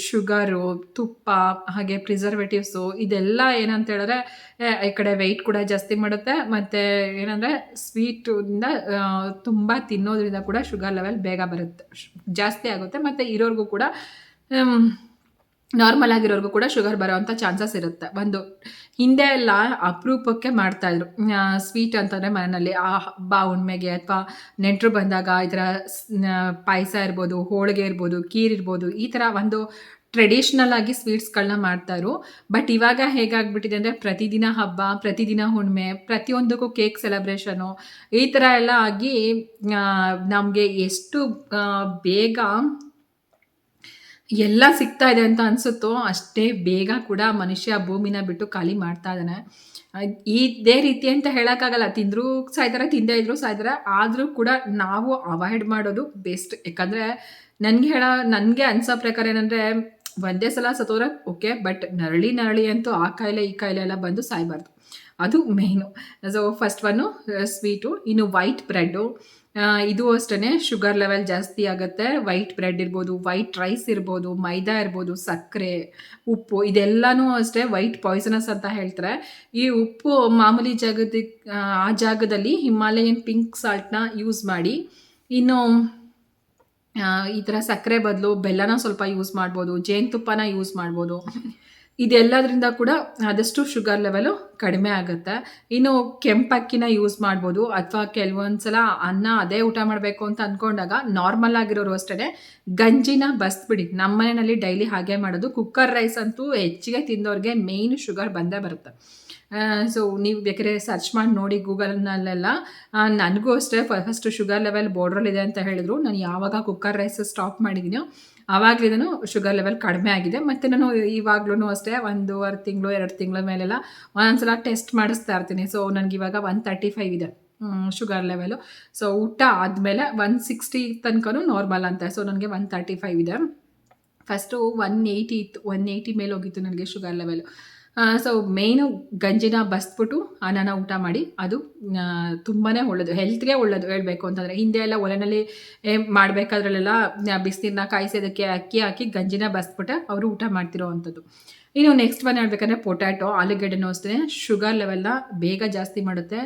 ಶುಗರು ತುಪ್ಪ, ಹಾಗೆ ಪ್ರಿಸರ್ವೇಟಿವ್ಸು ಇದೆಲ್ಲ ಏನಂತ ಹೇಳಿದ್ರೆ ಈ ಕಡೆ ವೆಯ್ಟ್ ಕೂಡ ಜಾಸ್ತಿ ಮಾಡುತ್ತೆ. ಮತ್ತು ಏನಂದರೆ ಸ್ವೀಟಿಂದ ತುಂಬ ತಿನ್ನೋದ್ರಿಂದ ಕೂಡ ಶುಗರ್ ಲೆವೆಲ್ ಬೇಗ ಬರುತ್ತೆ. ಜಾಸ್ತಿ ಆಗುತ್ತೆ. ಮತ್ತು ಇರೋರಿಗೂ ಕೂಡ ನಾರ್ಮಲ್ ಆಗಿರೋರ್ಗೂ ಕೂಡ ಶುಗರ್ ಬರೋವಂಥ ಚಾನ್ಸಸ್ ಇರುತ್ತೆ. ಒಂದು ಹಿಂದೆ ಎಲ್ಲ ಅಪರೂಪಕ್ಕೆ ಮಾಡ್ತಾಯಿದ್ರು ಸ್ವೀಟ್ ಅಂತಂದರೆ ಮನೆಯಲ್ಲಿ, ಆ ಹಬ್ಬ ಹುಣ್ಮೆಗೆ ಅಥವಾ ನೆಂಟರು ಬಂದಾಗ ಈ ಥರ ಪಾಯಸ ಇರ್ಬೋದು, ಹೋಳಿಗೆ ಇರ್ಬೋದು ಕೀರ್ ಇರ್ಬೋದು, ಈ ಥರ ಒಂದು ಟ್ರೆಡಿಷ್ನಲ್ ಆಗಿ ಸ್ವೀಟ್ಸ್ಗಳನ್ನ ಮಾಡ್ತಾಯಿದ್ರು ಬಟ್ ಇವಾಗ ಹೇಗಾಗ್ಬಿಟ್ಟಿದೆ ಅಂದರೆ ಪ್ರತಿದಿನ ಹಬ್ಬ, ಪ್ರತಿದಿನ ಹುಣ್ಣಿಮೆ ಪ್ರತಿಯೊಂದಕ್ಕೂ ಕೇಕ್ ಸೆಲೆಬ್ರೇಷನು ಈ ಥರ ಎಲ್ಲ ಆಗಿ ನಮಗೆ ಎಷ್ಟು ಬೇಗ ಎಲ್ಲ ಸಿಗ್ತಾ ಇದೆ ಅಂತ ಅನಿಸುತ್ತೋ ಅಷ್ಟೇ ಬೇಗ ಕೂಡ ಮನುಷ್ಯ ಭೂಮಿನ ಬಿಟ್ಟು ಖಾಲಿ ಮಾಡ್ತಾ ಇದ್ದಾನೆ. ಇದೇ ರೀತಿ ಅಂತ ಹೇಳೋಕ್ಕಾಗಲ್ಲ. ತಿಂದರೂ ಸಾಯ್ತಾರೆ, ತಿಂದೇ ಇದ್ರು ಸಾಯ್ತಾರೆ. ಆದರೂ ಕೂಡ ನಾವು ಅವಾಯ್ಡ್ ಮಾಡೋದು ಬೆಸ್ಟ್ ಯಾಕಂದರೆ ನನಗೆ ಹೇಳೋ, ನನಗೆ ಅನ್ಸೋ ಪ್ರಕಾರ ಏನಂದರೆ, ಒಂದೇ ಸಲ ಸತ್ತೋದ್ರೆ ಓಕೆ ಬಟ್ ನರಳಿ ನರಳಿ ಅಂತೂ ಆ ಕಾಯಿಲೆ, ಈ ಕಾಯಿಲೆ ಎಲ್ಲ ಬಂದು ಸಾಯಬಾರ್ದು. ಅದು main so first one sweet ಇನ್ನು ವೈಟ್ ಬ್ರೆಡ್ಡು ಇದು ಅಷ್ಟೇ ಶುಗರ್ ಲೆವೆಲ್ ಜಾಸ್ತಿ ಆಗುತ್ತೆ. ವೈಟ್ ಬ್ರೆಡ್ ಇರ್ಬೋದು ವೈಟ್ ರೈಸ್ ಇರ್ಬೋದು, ಮೈದಾ ಇರ್ಬೋದು, ಸಕ್ಕರೆ, ಉಪ್ಪು, ಇದೆಲ್ಲನೂ ಅಷ್ಟೇ ವೈಟ್ ಪಾಯ್ಸನಸ್ ಅಂತ ಹೇಳ್ತಾರೆ. ಈ ಉಪ್ಪು ಮಾಮೂಲಿ ಜಾಗದ ಆ ಜಾಗದಲ್ಲಿ ಹಿಮಾಲಯನ್ ಪಿಂಕ್ ಸಾಲ್ಟ್ನ ಯೂಸ್ ಮಾಡಿ, ಇನ್ನು ಈ ಥರ ಸಕ್ಕರೆ ಬದಲು ಬೆಲ್ಲನ ಸ್ವಲ್ಪ ಯೂಸ್ ಮಾಡ್ಬೋದು, ಜೇನುತುಪ್ಪನ ಯೂಸ್ ಮಾಡ್ಬೋದು. ಇದೆಲ್ಲದರಿಂದ ಕೂಡ ಆದಷ್ಟು ಶುಗರ್ ಲೆವೆಲು ಕಡಿಮೆ ಆಗುತ್ತೆ. ಇನ್ನು ಕೆಂಪಕ್ಕಿನ ಯೂಸ್ ಮಾಡ್ಬೋದು. ಅಥವಾ ಕೆಲವೊಂದು ಸಲ ಅನ್ನ ಅದೇ ಊಟ ಮಾಡಬೇಕು ಅಂತ ಅಂದ್ಕೊಂಡಾಗ ನಾರ್ಮಲ್ ಆಗಿರೋರು ಅಷ್ಟೇ ಗಂಜಿನ ಬಸ್ಬಿಡಿ. ನಮ್ಮ ಮನೆಯಲ್ಲಿ ಡೈಲಿ ಹಾಗೆ ಮಾಡೋದು. ಕುಕ್ಕರ್ ರೈಸ್ ಅಂತೂ ಹೆಚ್ಚಿಗೆ ತಿಂದವ್ರಿಗೆ ಮೇಯ್ನ್ ಶುಗರ್ ಬಂದೇ ಬರುತ್ತೆ. ಸೊ ನೀವು ಬೇಕಾದ್ರೆ ಸರ್ಚ್ ಮಾಡಿ ನೋಡಿ ಗೂಗಲ್ನಲ್ಲೆಲ್ಲ. ನನಗೂ ಅಷ್ಟೇ ಫಸ್ಟ್ ಶುಗರ್ ಲೆವೆಲ್ ಬಾರ್ಡ್ರಲ್ಲಿದೆ ಅಂತ ಹೇಳಿದ್ರು. ನಾನು ಯಾವಾಗ ಕುಕ್ಕರ್ ರೈಸ್ ಸ್ಟಾಪ್ ಮಾಡಿದ್ದೀನೋ ಆವಾಗಲಿಂದನೂ ಶುಗರ್ ಲೆವೆಲ್ ಕಡಿಮೆ ಆಗಿದೆ. ಮತ್ತು ನಾನು ಇವಾಗ್ಲೂ ಅಷ್ಟೇ, ಒಂದೂವರೆ ತಿಂಗಳು, ಎರಡು ತಿಂಗಳ ಮೇಲೆಲ್ಲ ಒಂದೊಂದ್ಸಲ ಟೆಸ್ಟ್ ಮಾಡಿಸ್ತಾ ಇರ್ತೀನಿ. ಸೊ ನನಗೆ ಇವಾಗ ಒನ್ ತರ್ಟಿ ಫೈವ್ ಇದೆ ಶುಗರ್ ಲೆವೆಲು ಸೊ ಊಟ ಆದಮೇಲೆ ಒನ್ ಸಿಕ್ಸ್ಟಿ ತನಕನೂ ನಾರ್ಮಲ್ ಅಂತ. ಸೊ ನನಗೆ ಒನ್ ತರ್ಟಿ ಫೈವ್ ಇದೆ. ಫಸ್ಟು ಒನ್ ಏಯ್ಟಿ ಇತ್ತು ಒನ್ ಏಯ್ಟಿ ಮೇಲೆ ಹೋಗಿತ್ತು ನನಗೆ ಶುಗರ್ ಲೆವೆಲು ಸೊ ಮೇಯ್ನು ಗಂಜಿನ ಬಸ್ಬಿಟ್ಟು ಅನ್ನನ ಊಟ ಮಾಡಿ. ಅದು ತುಂಬಾ ಒಳ್ಳೆಯದು ಹೆಲ್ತ್ಗೆ ಒಳ್ಳೆಯದು ಹೇಳಬೇಕು ಅಂತಂದರೆ, ಹಿಂದೆ ಎಲ್ಲ ಒಲೆನಲ್ಲಿ ಮಾಡಬೇಕಾದ್ರಲ್ಲೆಲ್ಲ ಬಿಸಿನೀರನ್ನ ಕಾಯಿಸೋದಕ್ಕೆ ಅಕ್ಕಿ ಹಾಕಿ ಗಂಜಿನ ಬಸ್ಬಿಟ್ಟೆ ಅವರು ಊಟ ಮಾಡ್ತಿರೋ ಅಂಥದ್ದು ಇನ್ನು ನೆಕ್ಸ್ಟ್ ಒನ್ ಹೇಳ್ಬೇಕಂದ್ರೆ ಪೊಟ್ಯಾಟೊ ಆಲೂಗೆಡ್ಡೆನೂ ಅಷ್ಟೇ. ಶುಗರ್ ಲೆವೆಲ್ನ ಬೇಗ ಜಾಸ್ತಿ ಮಾಡುತ್ತೆ.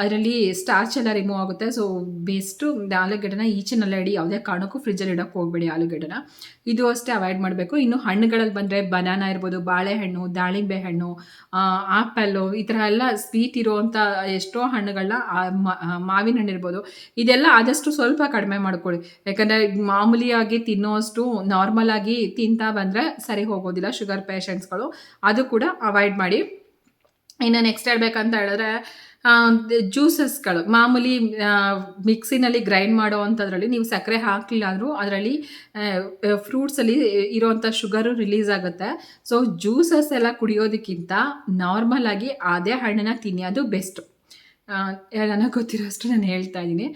ಅದರಲ್ಲಿ ಸ್ಟಾರ್ಚ್ ಎಲ್ಲ ರಿಮೂವ್ ಆಗುತ್ತೆ. ಸೊ ಬೆಸ್ಟು ಆಲೂಗಡ್ಡೆನ ಈಚಿನೆಲ್ಲ ಇಡಿ, ಯಾವುದೇ ಕಾರಣಕ್ಕೂ ಫ್ರಿಜ್ಜಲ್ಲಿ ಇಡೋಕ್ಕೆ ಹೋಗಬೇಡಿ ಆಲೂಗಡ್ಡೆನ. ಇದು ಅಷ್ಟೇ ಅವಾಯ್ಡ್ ಮಾಡಬೇಕು. ಇನ್ನು ಹಣ್ಣುಗಳಲ್ಲಿ ಬಂದರೆ ಬನಾನಾ ಇರ್ಬೋದು, ಬಾಳೆಹಣ್ಣು, ದಾಳಿಂಬೆ ಹಣ್ಣು ಆ್ಯಪಲ್ಲು ಈ ಥರ ಎಲ್ಲ ಸ್ವೀಟ್ ಇರುವಂಥ ಎಷ್ಟೋ ಹಣ್ಣುಗಳನ್ನ ಮಾವಿನ ಹಣ್ಣು ಇರ್ಬೋದು. ಇದೆಲ್ಲ ಆದಷ್ಟು ಸ್ವಲ್ಪ ಕಡಿಮೆ ಮಾಡ್ಕೊಳ್ಳಿ. ಯಾಕಂದರೆ ಮಾಮೂಲಿಯಾಗಿ ತಿನ್ನೋಷ್ಟು ನಾರ್ಮಲ್ ಆಗಿ ತಿಂತಾ ಬಂದರೆ ಸರಿ ಹೋಗೋದಿಲ್ಲ. ಶುಗರ್ ಪೇಷಂಟ್ಸ್ಗಳು ಅದು ಕೂಡ ಅವಾಯ್ಡ್ ಮಾಡಿ. ಇನ್ನು ನೆಕ್ಸ್ಟ್ ಹೇಳ್ಬೇಕಂತ ಹೇಳಿದ್ರೆ ಜ್ಯೂಸಸ್ಗಳು ಮಾಮೂಲಿ ಮಿಕ್ಸಿನಲ್ಲಿ ಗ್ರೈಂಡ್ ಮಾಡೋ ಅಂಥದ್ರಲ್ಲಿ ನೀವು ಸಕ್ಕರೆ ಹಾಕಲಿಲ್ಲ ಅಂದರೂ ಅದರಲ್ಲಿ ಫ್ರೂಟ್ಸಲ್ಲಿ ಇರೋವಂಥ ಶುಗರು ರಿಲೀಸ್ ಆಗುತ್ತೆ. ಸೊ ಜ್ಯೂಸಸ್ ಎಲ್ಲ ಕುಡಿಯೋದಕ್ಕಿಂತ ನಾರ್ಮಲ್ ಆಗಿ ಅದೇ ಹಣ್ಣನ್ನ ತಿನ್ನಿ, ಅದು ಬೆಸ್ಟು ನನಗೆ ಗೊತ್ತಿರೋಷ್ಟು ನಾನು ಹೇಳ್ತಾ ಇದ್ದೀನಿ.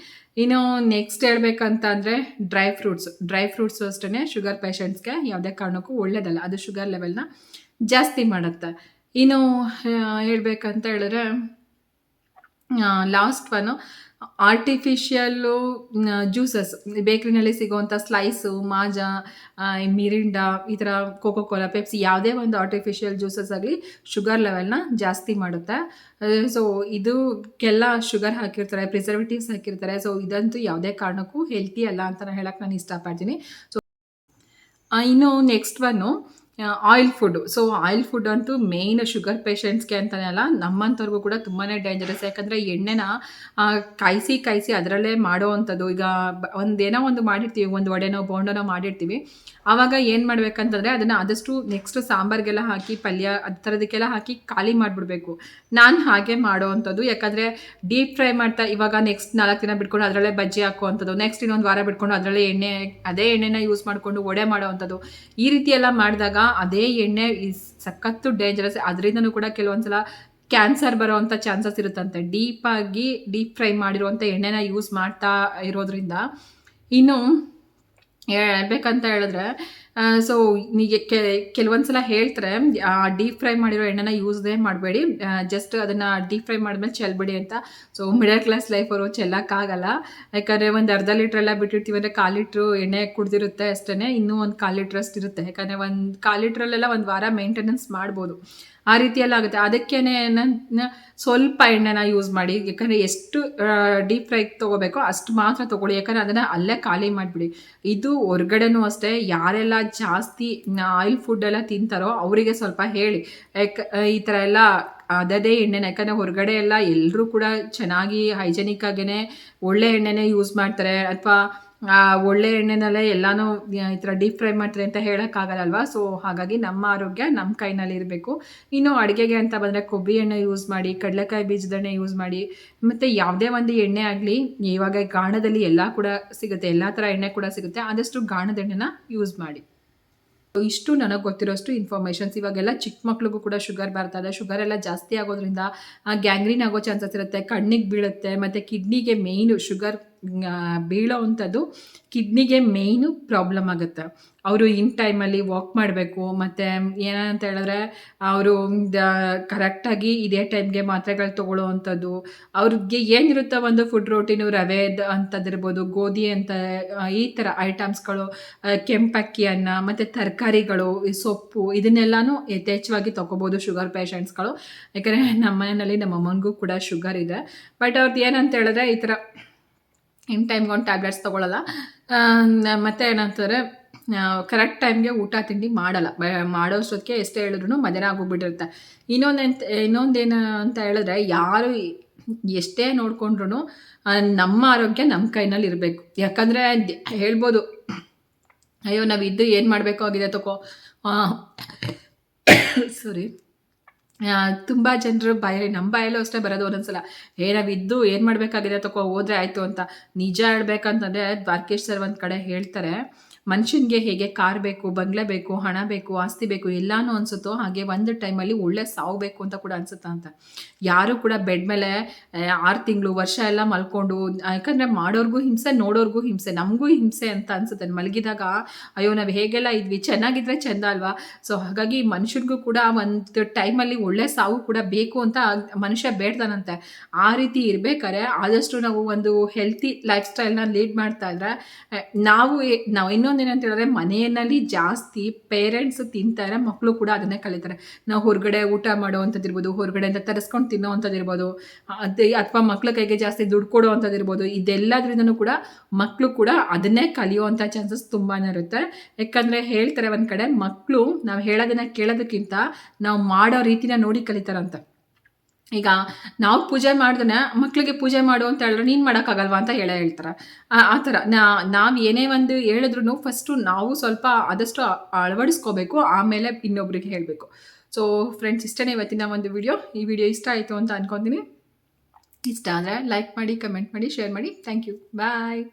ಇನ್ನು ನೆಕ್ಸ್ಟ್ ಹೇಳ್ಬೇಕಂತ ಅಂದರೆ ಡ್ರೈ ಫ್ರೂಟ್ಸ್ ಡ್ರೈ ಫ್ರೂಟ್ಸು ಅಷ್ಟೇ ಶುಗರ್ ಪೇಷಂಟ್ಸ್ಗೆ ಯಾವುದೇ ಕಾರಣಕ್ಕೂ ಒಳ್ಳೆಯದಲ್ಲ ಅದು ಶುಗರ್ ಲೆವೆಲ್ನ ಜಾಸ್ತಿ ಮಾಡುತ್ತೆ. ಇನ್ನು ಹೇಳಬೇಕಂತ ಹೇಳಿದ್ರೆ ಲಾಸ್ಟ್ ಒನ್ನು ಆರ್ಟಿಫಿಷಿಯಲ್ಲು ಜ್ಯೂಸಸ್ ಬೇಕ್ರಿನಲ್ಲಿ ಸಿಗೋವಂಥ ಸ್ಲೈಸು ಮಾಜಾ ಮಿರಿಂಡಾ, ಈ ಥರ ಕೋಕೋ ಕೋಲಾ ಪೆಪ್ಸಿ ಯಾವುದೇ ಒಂದು ಆರ್ಟಿಫಿಷಿಯಲ್ ಜ್ಯೂಸಸ್ ಆಗಲಿ ಶುಗರ್ ಲೆವೆಲ್ನ ಜಾಸ್ತಿ ಮಾಡುತ್ತೆ. ಸೊ ಇದಕ್ಕೆಲ್ಲ ಶುಗರ್ ಹಾಕಿರ್ತಾರೆ ಪ್ರಿಸರ್ವೇಟಿವ್ಸ್ ಹಾಕಿರ್ತಾರೆ ಸೊ ಇದಂತೂ ಯಾವುದೇ ಕಾರಣಕ್ಕೂ ಹೆಲ್ತಿ ಅಲ್ಲ ಅಂತ ನಾನು ಹೇಳಕ್ಕೆ ನಾನು ಇಷ್ಟಪಡ್ತೀನಿ. ಸೊ ಇನ್ನು next one oil food so oil food ಅಂತೂ ಮೇಯ್ನ್ ಶುಗರ್ ಪೇಷಂಟ್ಸ್ಗೆ ಅಂತಲೇ ಅಲ್ಲ ನಮ್ಮಂಥವ್ರಿಗೂ ಕೂಡ ತುಂಬಾ ಡೇಂಜರಸ್ ಯಾಕಂದರೆ ಎಣ್ಣೆನ ಕಾಯಿಸಿ ಕಾಯಿಸಿ ಅದರಲ್ಲೇ ಮಾಡೋ ಅಂಥದ್ದು ಈಗ ಒಂದೇನೋ ಒಂದು ಮಾಡಿರ್ತೀವಿ, ಒಂದು ವಡೆನೋ, ಬೋಂಡನೋ ಮಾಡಿರ್ತೀವಿ. ಆವಾಗ ಏನು ಮಾಡಬೇಕಂತಂದರೆ ಅದನ್ನು ಆದಷ್ಟು ನೆಕ್ಸ್ಟ್ ಸಾಂಬಾರಿಗೆಲ್ಲ ಹಾಕಿ, ಪಲ್ಯ, ಅದ ಥರದಕ್ಕೆಲ್ಲ ಹಾಕಿ ಖಾಲಿ ಮಾಡಿಬಿಡ್ಬೇಕು. ನಾನು ಹಾಗೆ ಮಾಡೋ ಅಂಥದ್ದು ಯಾಕಂದರೆ ಡೀಪ್ ಫ್ರೈ ಮಾಡ್ತಾ ಇವಾಗ ನೆಕ್ಸ್ಟ್ ನಾಲ್ಕು ದಿನ ಬಿಟ್ಕೊಂಡು ಅದರಲ್ಲೇ ಬಜ್ಜಿ ಹಾಕುವಂಥದ್ದು. ನೆಕ್ಸ್ಟ್ ಇನ್ನೊಂದು ವಾರ ಬಿಟ್ಕೊಂಡು ಅದರಲ್ಲೇ ಎಣ್ಣೆ, ಅದೇ ಎಣ್ಣೆನ ಯೂಸ್ ಮಾಡಿಕೊಂಡು ವಡೆ ಮಾಡೋ ಅಂಥದ್ದು ಈ ರೀತಿ ಎಲ್ಲ ಮಾಡಿದಾಗ ಅದೇ ಎಣ್ಣೆ ಇಸ್ ಸಖತ್ತು ಡೇಂಜರಸ್ ಅದರಿಂದನೂ ಕೂಡ ಕೆಲವೊಂದ್ಸಲ ಕ್ಯಾನ್ಸರ್ ಬರೋವಂಥ ಚಾನ್ಸಸ್ ಇರುತ್ತಂತೆ. ಡೀಪಾಗಿ ಡೀಪ್ ಫ್ರೈ ಮಾಡಿರುವಂಥ ಎಣ್ಣೆನ ಯೂಸ್ ಮಾಡ್ತಾ ಇರೋದ್ರಿಂದ ಇನ್ನು ಹೇಳ್ಬೇಕಂತ ಹೇಳಿದ್ರೆ ಸೊ ನಿಮಗೆ ಕೆಲವೊಂದು ಸಲ ಹೇಳ್ತಾರೆ ಡೀಪ್ ಫ್ರೈ ಮಾಡಿರೋ ಎಣ್ಣೆನ ಯೂಸ್ದೇ ಮಾಡಬೇಡಿ ಜಸ್ಟ್ ಅದನ್ನು ಡೀಪ್ ಫ್ರೈ ಮಾಡಿದ್ಮೇಲೆ ಚೆಲ್ಲಬೇಡಿ ಅಂತ. ಸೊ ಮಿಡಲ್ ಕ್ಲಾಸ್ ಲೈಫ್ ಅವರು ಚೆಲ್ಲಕ್ಕಾಗಲ್ಲ ಯಾಕಂದರೆ ಒಂದು ಅರ್ಧ ಲೀಟ್ರ್ ಎಲ್ಲ ಬಿಟ್ಟಿರ್ತೀವಿ ಅಂದರೆ ಕಾಲು ಲೀಟ್ರು ಎಣ್ಣೆ ಕುಡ್ದಿರುತ್ತೆ ಅಷ್ಟೇ ಇನ್ನೂ ಒಂದು ಕಾಲು ಲೀಟ್ರ್ ಅಷ್ಟು ಇರುತ್ತೆ. ಯಾಕಂದರೆ ಒಂದು ಕಾಲು ಲೀಟ್ರಲ್ಲೆಲ್ಲ ಒಂದು ವಾರ ಮೇಂಟೆನೆನ್ಸ್ ಮಾಡ್ಬೋದು. ಆ ರೀತಿಯೆಲ್ಲ ಆಗುತ್ತೆ. ಅದಕ್ಕೇನೆ ನನ್ನ ಸ್ವಲ್ಪ ಎಣ್ಣೆನ ಯೂಸ್ ಮಾಡಿ, ಯಾಕಂದರೆ ಎಷ್ಟು ಡೀಪ್ ಫ್ರೈ ತೊಗೋಬೇಕೋ ಅಷ್ಟು ಮಾತ್ರ ತೊಗೊಳ್ಳಿ. ಯಾಕಂದರೆ ಅದನ್ನು ಅಲ್ಲೇ ಖಾಲಿ ಮಾಡಿಬಿಡಿ. ಇದು ಹೊರ್ಗಡೆನೂ ಅಷ್ಟೇ, ಯಾರೆಲ್ಲ ಜಾಸ್ತಿ ಆಯಿಲ್ ಫುಡ್ ಎಲ್ಲ ತಿಂತಾರೋ ಅವರಿಗೆ ಸ್ವಲ್ಪ ಹೇಳಿ. ಯಾಕೆ ಈ ಥರ ಎಲ್ಲ ಅದೇ ಎಣ್ಣೆನ, ಯಾಕಂದರೆ ಹೊರಗಡೆ ಎಲ್ಲ ಎಲ್ಲರೂ ಕೂಡ ಚೆನ್ನಾಗಿ ಹೈಜೆನಿಕ್ ಆಗೇ ಒಳ್ಳೆ ಎಣ್ಣೆನೇ ಯೂಸ್ ಮಾಡ್ತಾರೆ, ಅಥವಾ ಒಳ್ಳೆ ಎಣ್ಣೆನಲ್ಲೇ ಎಲ್ಲನೂ ಈ ಥರ ಡೀಪ್ ಫ್ರೈ ಮಾಡ್ತಾರೆ ಅಂತ ಹೇಳೋಕ್ಕಾಗಲ್ಲಲ್ವಾ ಸೊ ಹಾಗಾಗಿ ನಮ್ಮ ಆರೋಗ್ಯ ನಮ್ಮ ಕೈನಲ್ಲಿ ಇರಬೇಕು. ಇನ್ನು ಅಡುಗೆಗೆ ಅಂತ ಬಂದರೆ ಕೊಬ್ಬರಿ ಎಣ್ಣೆ ಯೂಸ್ ಮಾಡಿ, ಕಡಲೆಕಾಯಿ ಬೀಜದ ಎಣ್ಣೆ ಯೂಸ್ ಮಾಡಿ, ಮತ್ತು ಯಾವುದೇ ಒಂದು ಎಣ್ಣೆ ಆಗಲಿ, ಇವಾಗ ಗಾಣದಲ್ಲಿ ಎಲ್ಲ ಕೂಡ ಸಿಗುತ್ತೆ, ಎಲ್ಲ ಥರ ಎಣ್ಣೆ ಕೂಡ ಸಿಗುತ್ತೆ, ಆದಷ್ಟು ಗಾಣದ ಎಣ್ಣೆನ ಯೂಸ್ ಮಾಡಿ. ಇಷ್ಟು ನನಗೆ ಗೊತ್ತಿರೋಷ್ಟು ಇನ್ಫಾರ್ಮೇಷನ್ಸ್ ಇವಾಗೆಲ್ಲ ಚಿಕ್ಕ ಮಕ್ಳಿಗೂ ಕೂಡ ಶುಗರ್ ಬರ್ತಾ ಇದೆ. ಶುಗರ್ ಎಲ್ಲ ಜಾಸ್ತಿ ಆಗೋದ್ರಿಂದ ಗ್ಯಾಂಗ್ರೀನ್ ಆಗೋ ಚಾನ್ಸಸ್ ಇರುತ್ತೆ, ಕಣ್ಣಿಗೆ ಬೀಳುತ್ತೆ, ಮತ್ತು ಕಿಡ್ನಿಗೆ ಮೇಯ್ನು ಶುಗರ್ ಬೀಳೋ ಅಂಥದ್ದು ಕಿಡ್ನಿಗೆ ಮೇಯ್ನು ಪ್ರಾಬ್ಲಮ್ ಆಗುತ್ತೆ. ಅವರು ಇನ್ ಟೈಮಲ್ಲಿ ವಾಕ್ ಮಾಡಬೇಕು, ಮತ್ತು ಏನಂತ ಹೇಳಿದ್ರೆ ಅವರು ಕರೆಕ್ಟಾಗಿ ಇದೇ ಟೈಮ್ಗೆ ಮಾತ್ರೆಗಳು ತೊಗೊಳ್ಳೋ ಅಂಥದ್ದು ಅವ್ರಿಗೆ ಏನಿರುತ್ತೋ ಒಂದು ಫುಡ್ ರೋಟೀನು ರವೆ ಅಂಥದ್ದಿರ್ಬೋದು ಗೋಧಿ ಅಂತ ಈ ಥರ ಐಟಮ್ಸ್ಗಳು ಕೆಂಪಕ್ಕಿ ಅನ್ನ, ಮತ್ತು ತರಕಾರಿಗಳು ಸೊಪ್ಪು, ಇದನ್ನೆಲ್ಲನೂ ಯಥೇಚ್ಛವಾಗಿ ತೊಗೋಬೋದು ಶುಗರ್ ಪೇಷಂಟ್ಸ್ಗಳು ಯಾಕಂದರೆ ನಮ್ಮ ಮನೆಯಲ್ಲಿ ನಮ್ಮ ಅಮ್ಮನಿಗೂ ಕೂಡ ಶುಗರ್ ಇದೆ. ಬಟ್ ಅವ್ರದ್ದು ಏನಂತ ಹೇಳಿದ್ರೆ ಈ ಥರ ಇನ್ ಟೈಮ್ಗೆ ಒಂದು ಟ್ಯಾಬ್ಲೆಟ್ಸ್ ತೊಗೊಳಲ್ಲ. ಮತ್ತೆ ಏನಂತಾರೆ ಕರೆಕ್ಟ್ ಟೈಮ್ಗೆ ಊಟ, ತಿಂಡಿ ಮಾಡಲ್ಲ. ಮಾಡೋಷ್ಟೊತ್ತಿಗೆ ಎಷ್ಟೇ ಹೇಳಿದ್ರು ಮಧ್ಯಾಹ್ನ ಆಗೋಗ್ಬಿಟ್ಟಿರುತ್ತೆ. ಇನ್ನೊಂದೆಂತ ಇನ್ನೊಂದೇನು ಅಂತ ಹೇಳಿದ್ರೆ, ಯಾರು ಎಷ್ಟೇ ನೋಡಿಕೊಂಡ್ರು ನಮ್ಮ ಆರೋಗ್ಯ ನಮ್ಮ ಕೈನಲ್ಲಿ ಇರಬೇಕು. ಯಾಕಂದರೆ, ಹೇಳ್ಬೋದು, ಅಯ್ಯೋ ನಾವು ಇದ್ದು ಏನು ಮಾಡಬೇಕು ಆಗಿದೆ ತಗೋ ಸಾರಿ ತುಂಬ ಜನರು ಬಾಯಲ್ಲಿ ನಮ್ಮ ಬಾಯಲ್ಲೂ ಅಷ್ಟೇ ಬರೋದು ಒಂದೊಂದ್ಸಲ. ಏ ಇದ್ದು ಏನು ಮಾಡಬೇಕಾಗಿದೆ ತಕೋ, ಹೋದ್ರೆ ಆಯಿತು ಅಂತ. ನಿಜ ಹೇಳ್ಬೇಕಂತಂದರೆ ದ್ವಾರಕೇಶ್ ಸರ್ ಒಂದು ಕಡೆ ಹೇಳ್ತಾರೆ. ಮನುಷ್ಯನಿಗೆ ಹೇಗೆ ಕಾರ್ ಬೇಕು, ಬಂಗ್ಲೆ ಬೇಕು, ಹಣ ಬೇಕು, ಆಸ್ತಿ ಬೇಕು ಎಲ್ಲಾನು ಅನಿಸುತ್ತೋ ಹಾಗೆ ಒಂದು ಟೈಮಲ್ಲಿ ಒಳ್ಳೆ ಸಾವು ಬೇಕು ಅಂತ ಕೂಡ ಅನ್ಸುತ್ತಾ ಅಂತ. ಯಾರು ಕೂಡ ಬೆಡ್ ಮೇಲೆ ಆರು ತಿಂಗಳು ವರ್ಷ ಎಲ್ಲ ಮಲ್ಕೊಂಡು, ಯಾಕಂದರೆ ಮಾಡೋರ್ಗೂ ಹಿಂಸೆ, ನೋಡೋರ್ಗೂ ಹಿಂಸೆ, ನಮಗೂ ಹಿಂಸೆ ಅಂತ ಅನ್ಸುತ್ತೆ. ಮಲಗಿದಾಗ, ಅಯ್ಯೋ, ನಾವು ಹೇಗೆಲ್ಲ ಇದ್ವಿ? ಚೆನ್ನಾಗಿದ್ರೆ ಚೆಂದ ಅಲ್ವಾ? ಸೊ ಹಾಗಾಗಿ ಮನುಷ್ಯನಿಗೂ ಕೂಡ ಒಂದು ಟೈಮಲ್ಲಿ ಒಳ್ಳೆ ಸಾವು ಕೂಡ ಬೇಕು ಅಂತ ಮನುಷ್ಯ ಬೇಡ್ತಾನಂತೆ. ಆ ರೀತಿ ಇರ್ಬೇಕಾದ್ರೆ ಆದಷ್ಟು ನಾವು ಒಂದು ಹೆಲ್ತಿ ಲೈಫ್ ಸ್ಟೈಲ್ನ ಲೀಡ್ ಮಾಡ್ತಾ ಇದ್ರೆ ನಾವು ನಾವು ಇನ್ನೂ ಇನ್ನೊಂದೇನಂತ ಹೇಳಿದ್ರೆ ಮನೆಯಲ್ಲಿ ಜಾಸ್ತಿ ಪೇರೆಂಟ್ಸ್ ತಿಂತಾರೆ ಮಕ್ಕಳು ಕೂಡ ಅದನ್ನೇ ಕಲಿತಾರೆ. ನಾವು ಹೊರಗಡೆ ಊಟ ಮಾಡೋ ಇರ್ಬೋದು ಹೊರಗಡೆಯಿಂದ ತರಿಸ್ಕೊಂಡು ತಿನ್ನೋ ಅಂಥದ್ದು ಇರ್ಬೋದು ಅದೇ ಅಥವಾ ಮಕ್ಳ ಕೈಗೆ ಜಾಸ್ತಿ ದುಡ್ಡು ಕೊಡೋ ಅಂಥದ್ದು ಇರ್ಬೋದು ಇದೆಲ್ಲದ್ರಿಂದನೂ ಕೂಡ ಮಕ್ಕಳು ಕೂಡ ಅದನ್ನೇ ಕಲಿಯುವಂಥ ಚಾನ್ಸಸ್ ತುಂಬಾ ಇರುತ್ತೆ. ಯಾಕಂದರೆ ಹೇಳ್ತಾರೆ ಒಂದು ಕಡೆ ಮಕ್ಕಳು ನಾವು ಹೇಳೋದನ್ನ ಕೇಳೋದಕ್ಕಿಂತ ನಾವು ಮಾಡೋ ರೀತಿನ ನೋಡಿ ಕಲಿತಾರಂತೆ. ಈಗ ನಾವು ಪೂಜೆ ಮಾಡಿದ್ರೆ ಮಕ್ಕಳಿಗೆ ಪೂಜೆ ಮಾಡು ಅಂತ ಹೇಳಿದ್ರೆ ನೀನು ಮಾಡೋಕ್ಕಾಗಲ್ವಾ ಅಂತ ಹೇಳ ಹೇಳ್ತಾರೆ. ಆ- ಥರ ನಾ, ನಾವು ಏನೇ ಒಂದು ಹೇಳಿದ್ರು ಫಸ್ಟು ನಾವು ಸ್ವಲ್ಪ ಆದಷ್ಟು ಅಳವಡಿಸ್ಕೋಬೇಕು, ಆಮೇಲೆ ಇನ್ನೊಬ್ರಿಗೆ ಹೇಳಬೇಕು. ಸೊ ಫ್ರೆಂಡ್ಸ್ ಇಷ್ಟನೇ ಇವತ್ತಿನ ಒಂದು ವಿಡಿಯೋ ಈ ವಿಡಿಯೋ ಇಷ್ಟ ಆಯಿತು ಅಂತ ಅನ್ಕೊತೀನಿ. ಇಷ್ಟ ಆದರೆ ಲೈಕ್ ಮಾಡಿ ಕಮೆಂಟ್ ಮಾಡಿ ಶೇರ್ ಮಾಡಿ. Thank you bye